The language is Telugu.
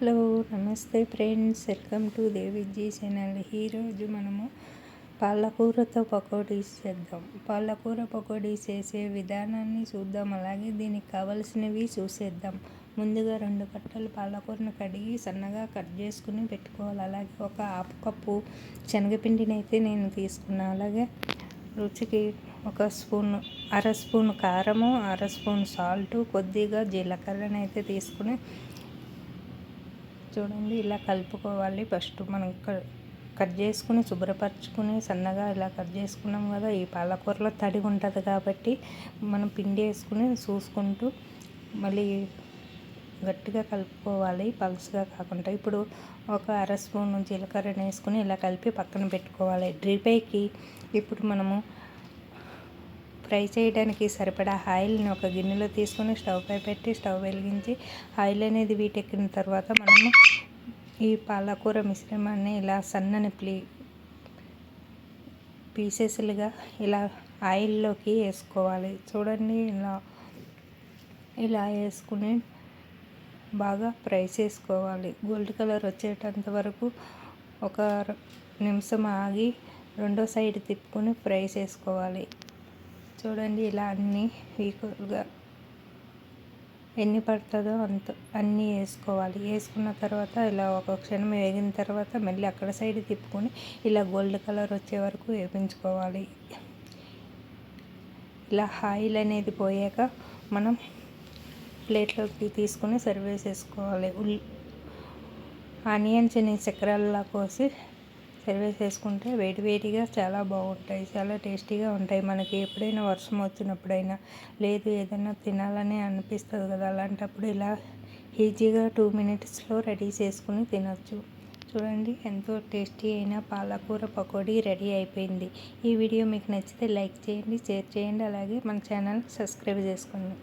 Hello namaste friends. Welcome to Deviji channel. ఈరోజు మనము పాలకూరతో పకోడీస్ చేద్దాం. పాలకూర పకోడీస్ చేసే విధానాన్ని చూద్దాం. అలాగే దీనికి కావలసినవి చూసేద్దాం. ముందుగా రెండు కట్టలు పాలకూరను కడిగి సన్నగా కట్ చేసుకుని పెట్టుకోవాలి. అలాగే ఒక హాఫ్ కప్పు శనగపిండిని అయితే నేను తీసుకున్నాను అలాగే రుచికి ఒక స్పూన్ అర స్పూన్ కారము అర స్పూన్ సాల్ట్ కొద్దిగా జీలకర్రని అయితే తీసుకుని చూడండి ఇలా కలుపుకోవాలి. ఫస్ట్ మనం కట్ చేసుకుని శుభ్రపరచుకుని సన్నగా ఇలా కట్ చేసుకున్నాం కదా ఈ పాలకూరలో తడి ఉంటుంది కాబట్టి మనం పిండి వేసుకుని చూసుకుంటూ మళ్ళీ గట్టిగా కలుపుకోవాలి. పల్స్గా కాకుండా ఇప్పుడు ఒక అర స్పూన్ జీలకర్రని వేసుకుని ఇలా కలిపి పక్కన పెట్టుకోవాలి. డ్రీపైకి ఇప్పుడు మనము ఫ్రై చేయడానికి సరిపడా ఆయిల్ని ఒక గిన్నెలో తీసుకొని స్టవ్ పై పెట్టి స్టవ్ వెలిగించి ఆయిల్ అనేది వీటెక్కిన తర్వాత మనము ఈ పాలకూర మిశ్రమాన్ని ఇలా సన్నని ప్లీ పీసెస్లుగా ఇలా ఆయిల్లోకి వేసుకోవాలి. చూడండి ఇలా ఇలా వేసుకుని బాగా ఫ్రై చేసుకోవాలి. గోల్డ్ కలర్ వచ్చేటంత వరకు ఒక నిమిషం ఆగి రెండో సైడ్ తిప్పుకొని ఫ్రై చేసుకోవాలి. చూడండి ఇలా అన్నీ ఈక్వల్గా ఎన్ని పడుతుందో అంత అన్నీ వేసుకోవాలి. వేసుకున్న తర్వాత ఇలా ఒక క్షణం వేగిన తర్వాత మళ్ళీ అక్కడ సైడ్ తిప్పుకొని ఇలా గోల్డ్ కలర్ వచ్చే వరకు వేపించుకోవాలి. ఇలా ఆయిల్ అనేది పోయాక మనం ప్లేట్లోకి తీసుకొని సర్వ్ చేసుకోవాలి ఉల్ ఆనియన్స్ని చక్రాలలా కోసి సర్వీస్ చేసుకుంటే వేడి వేడిగా చాలా బాగుంటాయి చాలా టేస్టీగా ఉంటాయి. మనకి ఎప్పుడైనా వర్షం వచ్చినప్పుడైనా లేదు ఏదైనా తినాలని అనిపిస్తుంది కదా. అలాంటప్పుడు ఇలా ఈజీగా టూ మినిట్స్లో రెడీ చేసుకుని తినచ్చు. చూడండి ఎంతో టేస్టీ అయిన పాలకూర పకోడీ రెడీ అయిపోయింది. ఈ వీడియో మీకు నచ్చితే లైక్ చేయండి షేర్ చేయండి. అలాగే మన ఛానల్ సబ్స్క్రైబ్ చేసుకోండి.